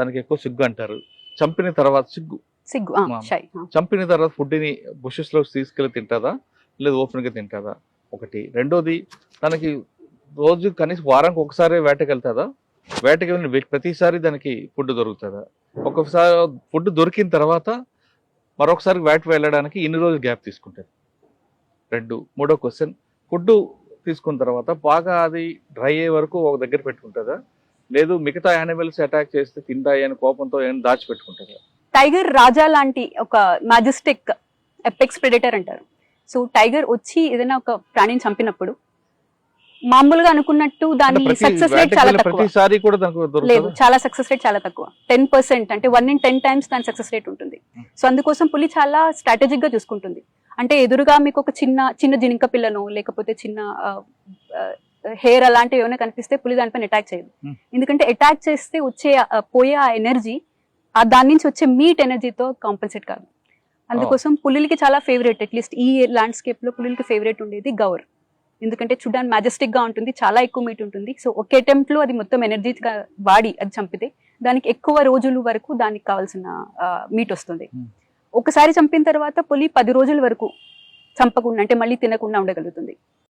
దానికి ఎక్కువ సిగ్గు అంటారు. చంపిన తర్వాత సిగ్గు. సిగ్గు. చంపిన తర్వాత ఫుడ్ని బుషెస్లో తీసుకెళ్ళి తింటుందా? లేదు ఓపెన్గా తింటుందా? ఒకటి. రెండోది తనకి రోజు కనీసం వారానికి ఒకసారి వేటకి వెళ్తుందా? వేటకి వెళ్ళిన ప్రతిసారి దానికి ఫుడ్ దొరుకుతుందా? ఒక్కొక్కసారి ఫుడ్ దొరికిన తర్వాత మరొకసారి వేట వెళ్ళడానికి ఇన్ని రోజులు గ్యాప్ తీసుకుంటుంది రెండు. మూడో క్వశ్చన్ ఫుడ్ తీసుకున్న తర్వాత బాగా అది డ్రై అయ్యే వరకు ఒక దగ్గర పెట్టుకుంటుందా? లేదు మిగతా యానిమల్స్ అటాక్ చేస్తే తింటాయి అని కోపంతో ఏమైనా దాచిపెట్టుకుంటుందా టైగర్ రాజా లాంటి ఒక మాజెస్టిక్ ఎపెక్స్ ప్రెడేటర్ అంటారు. సో టైగర్ వచ్చి ఏదైనా ఒక ప్రాణిని చంపినప్పుడు మామూలుగా అనుకున్నట్టు దాని సక్సెస్ రేట్ చాలా తక్కువ. ప్రతిసారి కూడా దానికి లేదు చాలా సక్సెస్ రేట్ చాలా తక్కువ. టెన్ పర్సెంట్ అంటే వన్ ఇన్ టెన్ టైమ్స్ దాని సక్సెస్ రేట్ ఉంటుంది. సో అందుకోసం పులి చాలా స్ట్రాటజిక్గా చూసుకుంటుంది. అంటే ఎదురుగా మీకు ఒక చిన్న చిన్న జినిక పిల్లను లేకపోతే చిన్న హెయిర్ అలాంటివి ఏమైనా కనిపిస్తే పులి దానిపైన అటాక్ చేయదు. Hmm. ఎందుకంటే అటాక్ చేస్తే వచ్చే పోయే ఆ ఎనర్జీ ఆ దాని నుంచి వచ్చే మీట్ ఎనర్జీతో కాంపన్సేట్ కాదు. అందుకోసం పులికి చాలా ఫేవరెట్ అట్లీస్ట్ ఈ ల్యాండ్స్కేప్లో పులికి ఫేవరెట్ ఉండేది గౌర్. ఎందుకంటే చూడడానికి మాజెస్టిక్గా ఉంటుంది చాలా ఎక్కువ మీట్ ఉంటుంది. సో ఒకే అటెంప్ట్లో అది మొత్తం ఎనర్జీ వాడి అది చంపితే దానికి ఎక్కువ రోజుల వరకు దానికి కావాల్సిన మీట్ వస్తుంది. Hmm. ఒకసారి చంపిన తర్వాత పులి పది రోజుల వరకు చంపకుండా అంటే మళ్ళీ తినకుండా ఉండగలుగుతుంది.